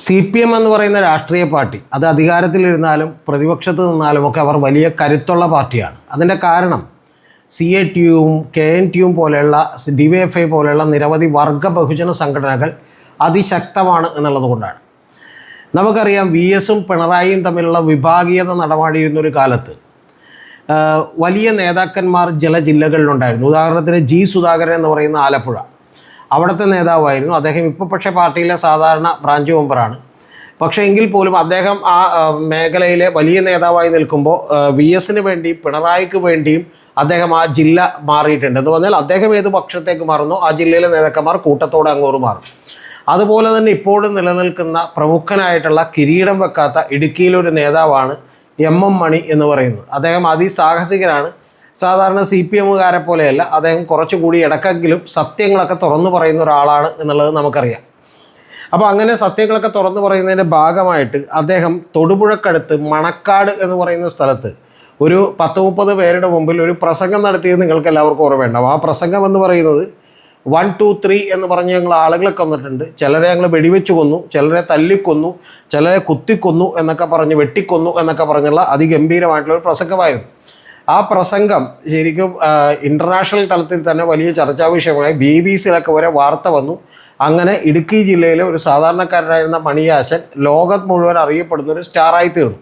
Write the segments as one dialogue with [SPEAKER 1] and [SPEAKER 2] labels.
[SPEAKER 1] C P M എന്ന് പറയുന്ന രാഷ്ട്രീയ പാർട്ടി അത് അധികാരത്തിലിരുന്നാലും പ്രതിപക്ഷത്ത് നിന്നാലും ഒക്കെ അവർ വലിയ കരുത്തുള്ള പാർട്ടിയാണ്. അതിന്റെ കാരണം സി എ ടിയും കെ എൻ ടിയും പോലെയുള്ള ഡി വൈ എഫ് ഐ പോലെയുള്ള നിരവധി വർഗ ബഹുജന സംഘടനകൾ അതിശക്തമാണ് എന്നുള്ളത് കൊണ്ടാണ്. നമുക്കറിയാം വി എസും പിണറായിയും തമ്മിലുള്ള വിഭാഗീയത നടമാടിയിരുന്ന ഒരു കാലത്ത് വലിയ നേതാക്കന്മാർ ചില ജില്ലകളിലുണ്ടായിരുന്നു. ഉദാഹരണത്തിന് ജി സുധാകരൻ എന്ന് പറയുന്ന ആലപ്പുഴ. അവിടുത്തെ നേതാവായിരുന്നു. അദ്ദേഹം ഇപ്പോൾ പക്ഷേ പാർട്ടിയിലെ സാധാരണ ബ്രാഞ്ച് മെമ്പറാണ് പക്ഷേ എങ്കിൽ പോലും അദ്ദേഹം ആ മേഖലയിലെ വലിയ നേതാവായി നിൽക്കുമ്പോൾ വി എസിന് വേണ്ടി പിണറായിക്ക് വേണ്ടിയും അദ്ദേഹം ആ ജില്ല മാറിയിട്ടുണ്ട്. എന്ന് പറഞ്ഞാൽ അദ്ദേഹം ഏത് പക്ഷത്തേക്ക് മാറുന്നു ആ ജില്ലയിലെ നേതാക്കന്മാർ കൂട്ടത്തോടെ അങ്ങോട്ട് മാറും. അതുപോലെ തന്നെ ഇപ്പോഴും നിലനിൽക്കുന്ന പ്രമുഖനായിട്ടുള്ള കിരീടം വെക്കാത്ത ഇടുക്കിയിലൊരു നേതാവാണ് എം എം മണി എന്ന് പറയുന്നത്. അദ്ദേഹം അതിസാഹസികനാണ്. സാധാരണ സി പി എമ്മുകാരെ പോലെയല്ല. അദ്ദേഹം കുറച്ചുകൂടി ഇടക്കെങ്കിലും സത്യങ്ങളൊക്കെ തുറന്നു പറയുന്ന ഒരാളാണ് എന്നുള്ളത് നമുക്കറിയാം. അപ്പോൾ അങ്ങനെ സത്യങ്ങളൊക്കെ തുറന്നു പറയുന്നതിന്റെ ഭാഗമായിട്ട് അദ്ദേഹം തൊടുപുഴക്കടുത്ത് മണക്കാട് എന്ന് പറയുന്ന സ്ഥലത്ത് ഒരു പത്ത് മുപ്പത് പേരുടെ മുമ്പിൽ ഒരു പ്രസംഗം നടത്തിയത് നിങ്ങൾക്ക് എല്ലാവർക്കും ഓർമ്മയുണ്ടാവും. ആ പ്രസംഗം എന്ന് പറയുന്നത് വൺ ടു ത്രീ എന്ന് പറഞ്ഞ് ഞങ്ങൾ ആളുകളെ കൊന്നിട്ടുണ്ട് ചിലരെ ഞങ്ങൾ വെടിവെച്ച് കൊന്നു ചിലരെ തല്ലിക്കൊന്നു ചിലരെ കുത്തിക്കൊന്നു എന്നൊക്കെ പറഞ്ഞ് വെട്ടിക്കൊന്നു എന്നൊക്കെ പറഞ്ഞുള്ള അതിഗംഭീരമായിട്ടുള്ള ഒരു പ്രസംഗമായിരുന്നു. ആ പ്രസംഗം ശരിക്കും ഇന്റർനാഷണൽ തലത്തിൽ തന്നെ വലിയ ചർച്ചാ വിഷയമായി. ബി ബി സിയിലൊക്കെ വരെ വാർത്ത വന്നു. അങ്ങനെ ഇടുക്കി ജില്ലയിലെ ഒരു സാധാരണക്കാരനായിരുന്ന മണിയാശൻ ലോകത്ത് മുഴുവൻ അറിയപ്പെടുന്ന ഒരു സ്റ്റാറായി തീർന്നു.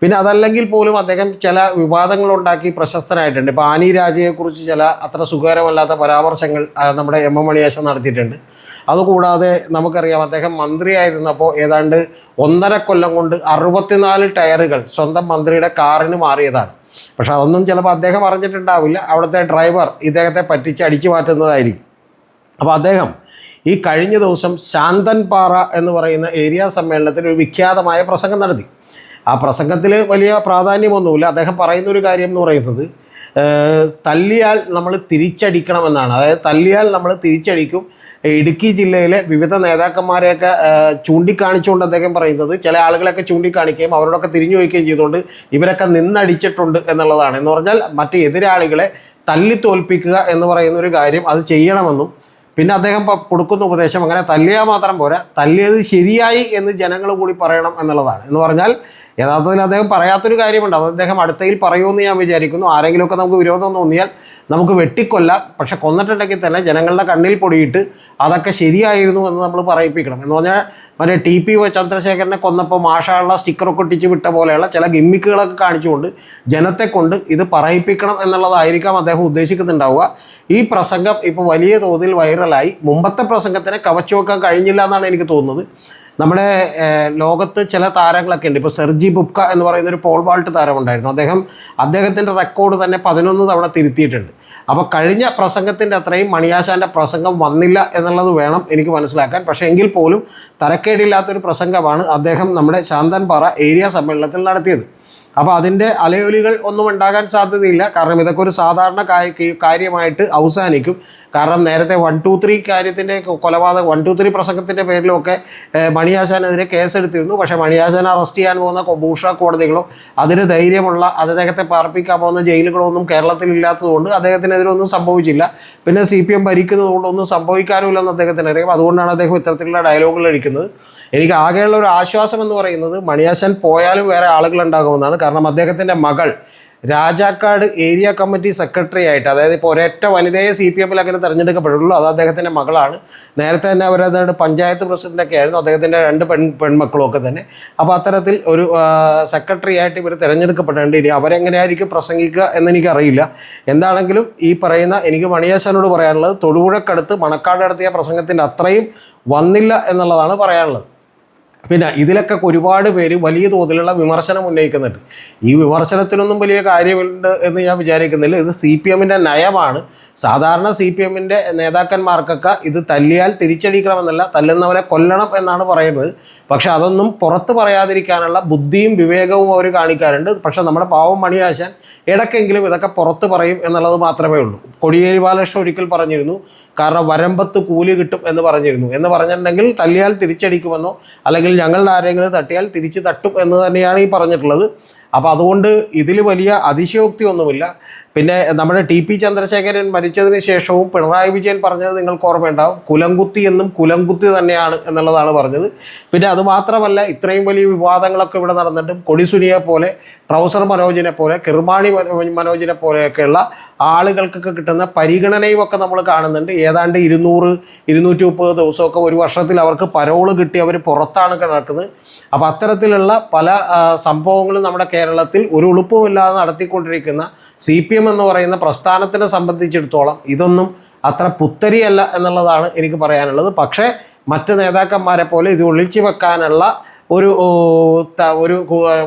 [SPEAKER 1] പിന്നെ അതല്ലെങ്കിൽ പോലും അദ്ദേഹം ചില വിവാദങ്ങളുണ്ടാക്കി പ്രശസ്തനായിട്ടുണ്ട്. ഇപ്പോൾ ആനി രാജയെക്കുറിച്ച് ചില അത്ര സുഖകരമല്ലാത്ത പരാമർശങ്ങൾ നമ്മുടെ എം എം മണിയാശൻ നടത്തിയിട്ടുണ്ട്. അതുകൂടാതെ നമുക്കറിയാം അദ്ദേഹം മന്ത്രിയായിരുന്നപ്പോൾ ഏതാണ്ട് ഒന്നര കൊല്ലം കൊണ്ട് അറുപത്തിനാല് ടയറുകൾ സ്വന്തം മന്ത്രിയുടെ കാറിന് മാറിയതാണ്. പക്ഷെ അതൊന്നും ചിലപ്പോൾ അദ്ദേഹം അറിഞ്ഞിട്ടുണ്ടാവില്ല. അവിടുത്തെ ഡ്രൈവർ ഇദ്ദേഹത്തെ പറ്റിച്ച് അടിച്ചു മാറ്റുന്നതായിരിക്കും. അപ്പോൾ അദ്ദേഹം ഈ കഴിഞ്ഞ ദിവസം ശാന്തൻപാറ എന്ന് പറയുന്ന ഏരിയ സമ്മേളനത്തിൽ ഒരു വിഖ്യാതമായ പ്രസംഗം നടത്തി. ആ പ്രസംഗത്തിൽ വലിയ പ്രാധാന്യമൊന്നുമില്ല. അദ്ദേഹം പറയുന്ന ഒരു കാര്യം എന്ന് പറയുന്നത് തല്ലിയാൽ നമ്മൾ തിരിച്ചടിക്കണമെന്നാണ്. അതായത് തല്ലിയാൽ നമ്മൾ തിരിച്ചടിക്കും ഇടുക്കി ജില്ലയിലെ വിവിധ നേതാക്കന്മാരെയൊക്കെ ചൂണ്ടിക്കാണിച്ചുകൊണ്ട് അദ്ദേഹം പറയുന്നത് ചില ആളുകളെയൊക്കെ ചൂണ്ടിക്കാണിക്കുകയും അവരോടൊക്കെ തിരിഞ്ഞു വയ്ക്കുകയും ചെയ്തുകൊണ്ട് ഇവരൊക്കെ നിന്നടിച്ചിട്ടുണ്ട് എന്നുള്ളതാണ്. എന്ന് പറഞ്ഞാൽ മറ്റ് എതിരാളികളെ തല്ലി തോൽപ്പിക്കുക എന്ന് പറയുന്ന ഒരു കാര്യം അത് ചെയ്യണമെന്നും പിന്നെ അദ്ദേഹം കൊടുക്കുന്ന ഉപദേശം അങ്ങനെ തല്ലിയാൽ മാത്രം പോരാ തല്ലിയത് ശരിയായി എന്ന് ജനങ്ങൾ കൂടി പറയണം എന്നുള്ളതാണ്. എന്ന് പറഞ്ഞാൽ യഥാർത്ഥത്തിൽ അദ്ദേഹം പറയാത്തൊരു കാര്യമുണ്ട്. അത് അദ്ദേഹം അടുത്തയിൽ പറയുമെന്ന് ഞാൻ വിചാരിക്കുന്നു. ആരെങ്കിലുമൊക്കെ നമുക്ക് വിരോധം തോന്നിയാൽ നമുക്ക് വെട്ടിക്കൊല്ലാം. പക്ഷെ കൊന്നിട്ടുണ്ടെങ്കിൽ തന്നെ ജനങ്ങളുടെ കണ്ണിൽ പൊടിയിട്ട് അതൊക്കെ ശരിയായിരുന്നു എന്ന് നമ്മൾ പറയിപ്പിക്കണം. എന്ന് പറഞ്ഞാൽ മറ്റേ ടി പി ചന്ദ്രശേഖരനെ കൊന്നപ്പോൾ മാഷാള്ള സ്റ്റിക്കറൊക്കെ ഒട്ടിച്ച് വിട്ട പോലെയുള്ള ചില ഗിമ്മിക്കുകളൊക്കെ കാണിച്ചുകൊണ്ട് ജനത്തെ കൊണ്ട് ഇത് പറയിപ്പിക്കണം എന്നുള്ളതായിരിക്കാം അദ്ദേഹം ഉദ്ദേശിക്കുന്നുണ്ടാവുക. ഈ പ്രസംഗം ഇപ്പോൾ വലിയ തോതിൽ വൈറലായി മുമ്പത്തെ പ്രസംഗത്തിനെ കവച്ചു വെക്കാൻ കഴിഞ്ഞില്ല എന്നാണ് എനിക്ക് തോന്നുന്നത്. നമ്മുടെ ലോകത്ത് ചില താരങ്ങളൊക്കെ ഉണ്ട്. ഇപ്പോൾ സെർജി ബുക്ക എന്ന് പറയുന്ന ഒരു പോൾ വാൾട്ട് താരമുണ്ടായിരുന്നു. അദ്ദേഹം അദ്ദേഹത്തിന്റെ റെക്കോർഡ് തന്നെ പതിനൊന്ന് തവണ തിരുത്തിയിട്ടുണ്ട്. അപ്പോൾ കഴിഞ്ഞ പ്രസംഗത്തിന്റെ അത്രയും മണിയാശാന്റെ പ്രസംഗം വന്നില്ല എന്നുള്ളത് വേണം എനിക്ക് മനസ്സിലാക്കാൻ. പക്ഷേ എങ്കിൽ പോലും തരക്കേടില്ലാത്തൊരു പ്രസംഗമാണ് അദ്ദേഹം നമ്മുടെ ശാന്തൻപാറ ഏരിയ സമ്മേളനത്തിൽ നടത്തിയത്. അപ്പോൾ അതിന്റെ അലയൊലികൾ ഒന്നും ഉണ്ടാകാൻ സാധ്യതയില്ല. കാരണം ഇതൊക്കെ ഒരു സാധാരണ കാര്യമായിട്ട് അവസാനിക്കും. കാരണം നേരത്തെ വൺ ടു ത്രീ കാര്യത്തിന്റെ കൊലപാതകം വൺ ടു ത്രീ പ്രസംഗത്തിന്റെ പേരിലുമൊക്കെ ഏഹ്, മണിയാശാനെതിരെ കേസെടുത്തിരുന്നു. പക്ഷേ മണിയാശാനെ അറസ്റ്റ് ചെയ്യാൻ പോകുന്ന ഭൂഷ കോടതികളോ അതിന് ധൈര്യമുള്ള അദ്ദേഹത്തെ പാർപ്പിക്കാൻ പോകുന്ന ജയിലുകളോ ഒന്നും കേരളത്തിൽ ഇല്ലാത്തതുകൊണ്ട് അദ്ദേഹത്തിനെതിരെ ഒന്നും സംഭവിച്ചില്ല. പിന്നെ സി പി എം ഭരിക്കുന്നതുകൊണ്ട് ഒന്നും സംഭവിക്കാനുമില്ലെന്ന് അദ്ദേഹത്തിന് അറിയാം. അതുകൊണ്ടാണ് അദ്ദേഹം ഇത്തരത്തിലുള്ള ഡയലോഗുകൾ അടിക്കുന്നത് എനിക്ക് ആകെയുള്ള ഒരു ആശ്വാസം എന്ന് പറയുന്നത് മണിയാശൻ പോയാലും വേറെ ആളുകൾ ഉണ്ടാകുമെന്നാണ് കാരണം അദ്ദേഹത്തിന്റെ മകൾ രാജാക്കാട് ഏരിയ കമ്മിറ്റി സെക്രട്ടറി ആയിട്ട് അതായത് ഇപ്പോൾ ഒരൊറ്റ വനിതയെ സി പി എമ്മിൽ അങ്ങനെ തിരഞ്ഞെടുക്കപ്പെട്ടുള്ളൂ അത് അദ്ദേഹത്തിന്റെ മകളാണ്. നേരത്തെ തന്നെ അവരതായത് പഞ്ചായത്ത് പ്രസിഡന്റൊക്കെ ആയിരുന്നു. അദ്ദേഹത്തിന്റെ രണ്ട് പെൺ പെൺമക്കളൊക്കെ തന്നെ. അപ്പോൾ അത്തരത്തിൽ ഒരു സെക്രട്ടറി ആയിട്ട് ഇവർ തിരഞ്ഞെടുക്കപ്പെടേണ്ടി ഇനി അവരെങ്ങനെയായിരിക്കും പ്രസംഗിക്കുക എന്നെനിക്കറിയില്ല എന്താണെങ്കിലും ഈ പറയുന്ന എനിക്ക് മണിയാശാനോട് പറയാനുള്ളത് തൊടുപുഴക്കടുത്ത് മണക്കാട് നടത്തിയ പ്രസംഗത്തിന്റെ അത്രയും വന്നില്ല എന്നുള്ളതാണ് പറയാനുള്ളത്. പിന്നെ ഇതിലൊക്കെ ഒരുപാട് പേര് വലിയ തോതിലുള്ള വിമർശനം ഉന്നയിക്കുന്നുണ്ട്. ഈ വിമർശനത്തിനൊന്നും വലിയ കാര്യമുണ്ട് എന്ന് ഞാൻ വിചാരിക്കുന്നില്ല. ഇത് സി പി എമ്മിന്റെ നയമാണ്. സാധാരണ സി പി എമ്മിന്റെ നേതാക്കന്മാർക്കൊക്കെ ഇത് തല്ലിയാൽ തിരിച്ചടിക്കണമെന്നല്ല തല്ലുന്നവനെ കൊല്ലണം എന്നാണ് പറയുന്നത്. പക്ഷെ അതൊന്നും പുറത്ത് പറയാതിരിക്കാനുള്ള ബുദ്ധിയും വിവേകവും അവർ കാണിക്കാറുണ്ട്. പക്ഷെ നമ്മുടെ പാവം മണിയാശാൻ ഇടയ്ക്കെങ്കിലും ഇതൊക്കെ പുറത്ത് പറയും എന്നുള്ളത് മാത്രമേ ഉള്ളൂ. കൊടിയേരി ബാലകൃഷ്ണൻ ഒരിക്കൽ പറഞ്ഞിരുന്നു കാരണം വരമ്പത്ത് കൂലി കിട്ടും എന്ന് പറഞ്ഞിരുന്നു. എന്ന് പറഞ്ഞിട്ടുണ്ടെങ്കിൽ തല്ലിയാൽ തിരിച്ചടിക്കുമെന്നോ അല്ലെങ്കിൽ ഞങ്ങളുടെ ആരെങ്കിലും തട്ടിയാൽ തിരിച്ച് തട്ടും എന്ന് തന്നെയാണ് ഈ പറഞ്ഞിട്ടുള്ളത്. അപ്പോൾ അതുകൊണ്ട് ഇതിൽ വലിയ അതിശയോക്തി ഒന്നുമില്ല പിന്നെ നമ്മുടെ ടി പി ചന്ദ്രശേഖരൻ മരിച്ചതിന് ശേഷവും പിണറായി വിജയൻ പറഞ്ഞത് നിങ്ങൾക്ക് ഓർമ്മയുണ്ടാവും. കുലംകുത്തി എന്നും കുലംകുത്തി തന്നെയാണ് എന്നുള്ളതാണ് പറഞ്ഞത്. പിന്നെ അതുമാത്രമല്ല ഇത്രയും വലിയ വിവാദങ്ങളൊക്കെ ഇവിടെ നടന്നിട്ടും കൊടിസുനിയെ പോലെ ട്രൗസർ മനോജിനെ പോലെ കിർമാണി മനോ- മനോജിനെ പോലെയൊക്കെയുള്ള ആളുകൾക്കൊക്കെ കിട്ടുന്ന പരിഗണനയും ഒക്കെ നമ്മൾ കാണുന്നുണ്ട്. ഏതാണ്ട് ഇരുന്നൂറ് ഇരുന്നൂറ്റി മുപ്പത് ദിവസമൊക്കെ ഒരു വർഷത്തിൽ അവർക്ക് പരോൾ കിട്ടി അവർ പുറത്താണ് കിടക്കുന്നത്. അപ്പോൾ അത്തരത്തിലുള്ള പല സംഭവങ്ങളും നമ്മുടെ കേരളത്തിൽ ഒരു ഉളുപ്പുമില്ലാതെ നടത്തിക്കൊണ്ടിരിക്കുന്ന സി പി എം എന്ന് പറയുന്ന പ്രസ്ഥാനത്തിനെ സംബന്ധിച്ചിടത്തോളം ഇതൊന്നും അത്ര പുത്തരിയല്ല എന്നുള്ളതാണ് എനിക്ക് പറയാനുള്ളത്. പക്ഷേ മറ്റ് നേതാക്കന്മാരെ പോലെ ഇത് ഒളിച്ചു വെക്കാനുള്ള ഒരു ഒരു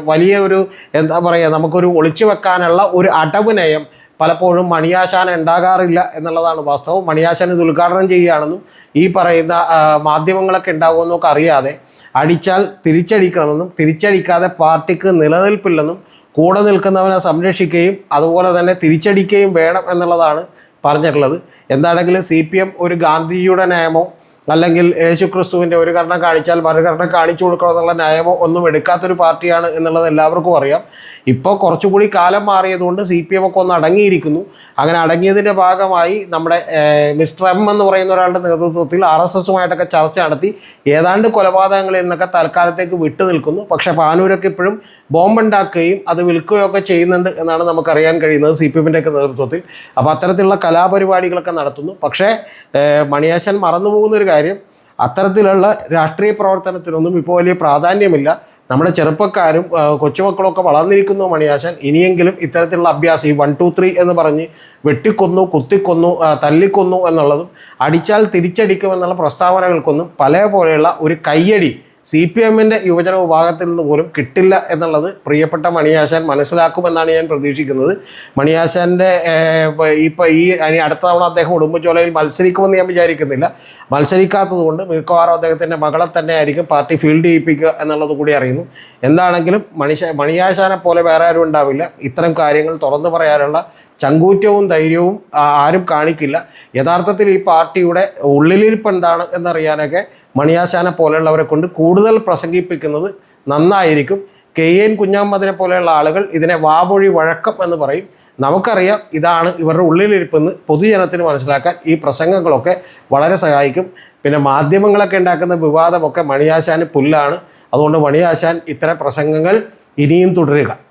[SPEAKER 1] വലിയ ഒരു എന്താ പറയുക നമുക്കൊരു ഒളിച്ചു വെക്കാനുള്ള ഒരു അടവുനയം പലപ്പോഴും മണിയാശാൻ ഉണ്ടാകാറില്ല എന്നുള്ളതാണ് വാസ്തവം. മണിയാശാൻ ഇത് ഉദ്ഘാടനം ചെയ്യുകയാണെന്നും ഈ പറയുന്ന മാധ്യമങ്ങളൊക്കെ ഉണ്ടാകുമെന്നൊക്കെ അറിയാതെ അടിച്ചാൽ തിരിച്ചടിക്കണമെന്നും തിരിച്ചടിക്കാതെ പാർട്ടിക്ക് നിലനിൽപ്പില്ലെന്നും കൂടെ നിൽക്കുന്നവനെ സംരക്ഷിക്കുകയും അതുപോലെ തന്നെ തിരിച്ചടിക്കുകയും വേണം എന്നുള്ളതാണ് പറഞ്ഞിട്ടുള്ളത്. എന്താണെങ്കിലും സി പി എം ഒരു ഗാന്ധിജിയുടെ നയമോ അല്ലെങ്കിൽ യേശുക്രിസ്തുവിന്റെ ഒരു കർണം കാണിച്ചാൽ മറുകർണം കാണിച്ചു കൊടുക്കണം എന്നുള്ള നയമോ ഒന്നും എടുക്കാത്തൊരു പാർട്ടിയാണ് എന്നുള്ളത് എല്ലാവർക്കും അറിയാം. ഇപ്പോൾ കുറച്ചുകൂടി കാലം മാറിയതുകൊണ്ട് സി പി എം ഒക്കെ ഒന്ന് അടങ്ങിയിരിക്കുന്നു. അങ്ങനെ അടങ്ങിയതിന്റെ ഭാഗമായി നമ്മുടെ മിസ്റ്റർ എം എന്ന് പറയുന്ന ഒരാളുടെ നേതൃത്വത്തിൽ ആർ എസ് എസുമായിട്ടൊക്കെ ചർച്ച നടത്തി ഏതാണ്ട് കൊലപാതകങ്ങളിൽ നിന്നൊക്കെ തൽക്കാലത്തേക്ക് വിട്ടു നിൽക്കുന്നു പക്ഷേ പാനൂരൊക്കെ ഇപ്പോഴും ബോംബുണ്ടാക്കുകയും അത് വിൽക്കുകയൊക്കെ ചെയ്യുന്നുണ്ട് എന്നാണ് നമുക്കറിയാൻ കഴിയുന്നത് സി പി എമ്മിന്റെയൊക്കെ നേതൃത്വത്തിൽ. അപ്പോൾ അത്തരത്തിലുള്ള കലാപരിപാടികളൊക്കെ നടത്തുന്നു. പക്ഷേ മണിയാശൻ മറന്നുപോകുന്ന ഒരു കാര്യം അത്തരത്തിലുള്ള രാഷ്ട്രീയ പ്രവർത്തനത്തിനൊന്നും ഇപ്പോൾ വലിയ പ്രാധാന്യമില്ല. നമ്മുടെ ചെറുപ്പക്കാരും കൊച്ചുമക്കളൊക്കെ വളർന്നിരിക്കുന്നു മണിയാശൻ. ഇനിയെങ്കിലും ഇത്തരത്തിലുള്ള അഭ്യാസം ഈ വൺ ടു ത്രീ എന്ന് പറഞ്ഞ് വെട്ടിക്കൊന്നു കുത്തിക്കൊന്നു തല്ലിക്കൊന്നു എന്നുള്ളതും അടിച്ചാൽ തിരിച്ചടിക്കുമെന്നുള്ള പ്രസ്താവനകൾക്കൊന്നും പല പോലെയുള്ള ഒരു കയ്യടി സി പി എമ്മിന്റെ യുവജന വിഭാഗത്തിൽ നിന്ന് പോലും കിട്ടില്ല എന്നുള്ളത് പ്രിയപ്പെട്ട മണിയാശാൻ മനസ്സിലാക്കുമെന്നാണ് ഞാൻ പ്രതീക്ഷിക്കുന്നത്. മണിയാശാന്റെ ഇപ്പോൾ ഈ അടുത്ത തവണ അദ്ദേഹം ഉടുമ്പുചോലയിൽ മത്സരിക്കുമെന്ന് ഞാൻ വിചാരിക്കുന്നില്ല. മത്സരിക്കാത്തതുകൊണ്ട് മിക്കവാറും അദ്ദേഹത്തിന്റെ മകളെ തന്നെ ആയിരിക്കും പാർട്ടി ഫീൽഡ് ചെയ്യിപ്പിക്കുക എന്നുള്ളത് കൂടി അറിയുന്നു. എന്താണെങ്കിലും മണിശ മണിയാശാനെ പോലെ വേറെ ആരും ഉണ്ടാവില്ല. ഇത്തരം കാര്യങ്ങൾ തുറന്നു പറയാനുള്ള ചങ്കൂറ്റവും ധൈര്യവും ആരും കാണിക്കില്ല. യഥാർത്ഥത്തിൽ ഈ പാർട്ടിയുടെ ഉള്ളിലിരിപ്പ് എന്താണ് എന്നറിയാനൊക്കെ മണിയാശാനെ പോലെയുള്ളവരെ കൊണ്ട് കൂടുതൽ പ്രസംഗിപ്പിക്കുന്നത് നന്നായിരിക്കും. കെ. എൻ കുഞ്ഞാമ്മദിനെ പോലെയുള്ള ആളുകൾ ഇതിനെ വാവൊഴി വഴക്കം എന്ന് പറയും. നമുക്കറിയാം ഇതാണ് ഇവരുടെ ഉള്ളിലിരിപ്പെന്ന് പൊതുജനത്തിന് മനസ്സിലാക്കാൻ ഈ പ്രസംഗങ്ങളൊക്കെ വളരെ സഹായിക്കും. പിന്നെ മാധ്യമങ്ങളൊക്കെ ഉണ്ടാക്കുന്ന വിവാദമൊക്കെ മണിയാശാന് പുല്ലാണ്. അതുകൊണ്ട് മണിയാശാൻ ഇത്തരം പ്രസംഗങ്ങൾ ഇനിയും തുടരുക.